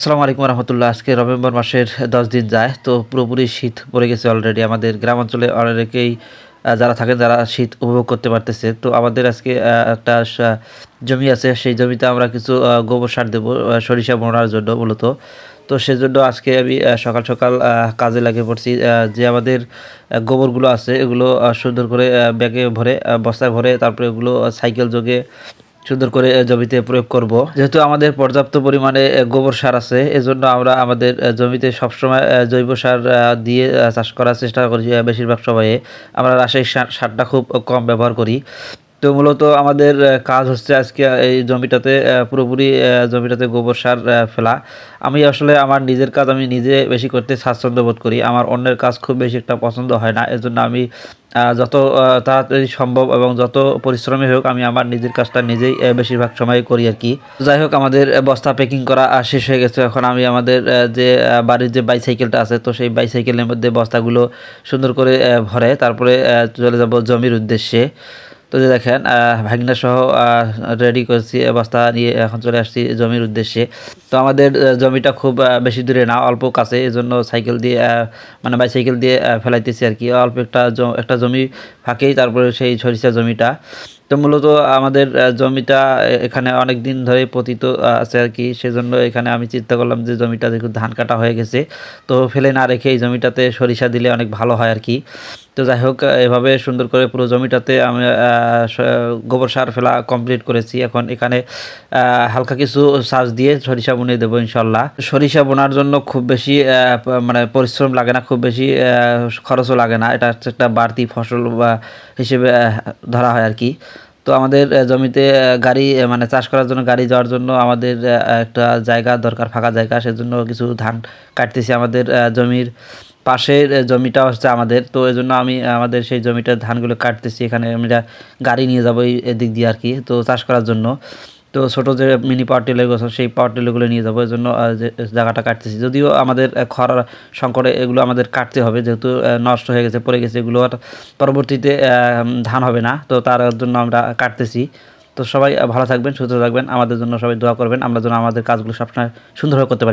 আসসালামু আলাইকুম রহমতুল্লাহ। আজকে নভেম্বর মাসের দশ দিন যায়, তো পুরোপুরি শীত পড়ে গেছে অলরেডি আমাদের গ্রাম অঞ্চলে অনেকেই যারা থাকেন, যারা শীত উপভোগ করতে পারতেছে। তো আমাদের আজকে একটা জমি আছে, সেই জমিতে আমরা কিছু গোবর সার দেবো সরিষা বোনার জন্য মূলত। তো সেজন্য আজকে আমি সকাল সকাল কাজে লাগিয়ে পড়ছি। যে আমাদের গোবরগুলো আছে, এগুলো সুন্দর করে ব্যাগে ভরে বস্তায় ভরে, তারপরে এগুলো সাইকেল যোগে সুন্দর করে জমিতে প্রয়োগ করব। যেহেতু আমাদের পর্যাপ্ত পরিমাণে গোবর সার আছে, এজন্য আমরা আমাদের জমিতে সবসময় জৈব সার দিয়ে চাষ করার চেষ্টা করি বেশিরভাগ সময়ে। আমরা রাসায়নিক সার, সারটা খুব কম ব্যবহার করি। তো মূলত আমাদের কাজ হচ্ছে আজকে এই জমিটাতে পুরোপুরি জমিটাতে গোবর সার ফেলা। আমি আসলে আমার নিজের কাজ আমি নিজে বেশি করতে স্বাচ্ছন্দ্য বোধ করি। আমার অন্যের কাজ খুব বেশি একটা পছন্দ হয় না। এজন্য আমি যত তাড়াতাড়ি সম্ভব এবং যত পরিশ্রমী হোক, আমি আমার নিজের কাজটা নিজেই বেশিরভাগ সময় করি আর কি। যাই হোক, আমাদের বস্তা প্যাকিং করা শেষ হয়ে গেছে। এখন আমি আমাদের যে বাড়ির যে বাইসাইকেলটা আছে, তো সেই বাইসাইকেলের মধ্যে বস্তাগুলো সুন্দর করে ভরে, তারপরে চলে যাব জমির উদ্দেশ্যে। তো যে দেখেন ভাগিনা সহ রেডি করছি, বস্তা নিয়ে এখন চলে আসছি জমির উদ্দেশ্যে। তো আমাদের জমিটা খুব বেশি দূরে না, অল্প কাছে এই জন্য সাইকেল দিয়ে মানে বাইসাইকেল দিয়ে ফেলাইতেছি আর কি। অল্প একটা একটা জমি ফাঁকেই, তারপরে সেই সরিষা জমিটা। তো মূলত আমাদের জমিটা এখানে অনেক দিন ধরে পতিত আছে আর কি। সেজন্য এখানে আমি চিন্তা করলাম যে জমিটা দেখুন ধান কাটা হয়ে গেছে, তো ফেলে না রেখে এই জমিটাতে সরিষা দিলে অনেক ভালো হয় আর কি। তো যাই হোক এভাবে সুন্দর করে পুরো জমিটাতে আমি গোবর সার ফেলা কমপ্লিট করেছি। এখন এখানে হালকা কিছু সাজ দিয়ে সরিষা বুনে দেবো ইনশাল্লাহ। সরিষা বোনার জন্য খুব বেশি মানে পরিশ্রম লাগে না, খুব বেশি খরচও লাগে না। এটা হচ্ছে একটা বাড়তি ফসল হিসেবে ধরা হয় আর কি। তো আমাদের জমিতে গাড়ি মানে চাষ করার জন্য গাড়ি যাওয়ার জন্য আমাদের একটা জায়গা দরকার, ফাঁকা জায়গা। সেজন্য কিছু ধান কাটতেছি আমাদের জমির পাশের জমিটা হচ্ছে আমাদের। তো এই জন্য আমি আমাদের সেই জমিটার ধানগুলো কাটতেছি। এখানে আমরা গাড়ি নিয়ে যাব এই দিক দিয়ে আর কি, তো চাষ করার জন্য। তো ছোটো যে মিনি পাওয়ার টিলারগুলো সেই পাওয়ার টিলারগুলো নিয়ে যাব। এই জন্য জায়গাটা কাটতেছি। যদিও আমাদের খরার সংকটে এগুলো আমাদের কাটতে হবে, যেহেতু নষ্ট হয়ে গেছে, পড়ে গেছে, এগুলো আর পরবর্তীতে ধান হবে না। তো তার জন্য আমরা কাটতেছি। তো সবাই ভালো থাকবেন, সুস্থ থাকবেন। আমাদের জন্য সবাই দোয়া করবেন। আমরা যেন আমাদের কাজগুলো সবসময় সুন্দরভাবে করতে পারি।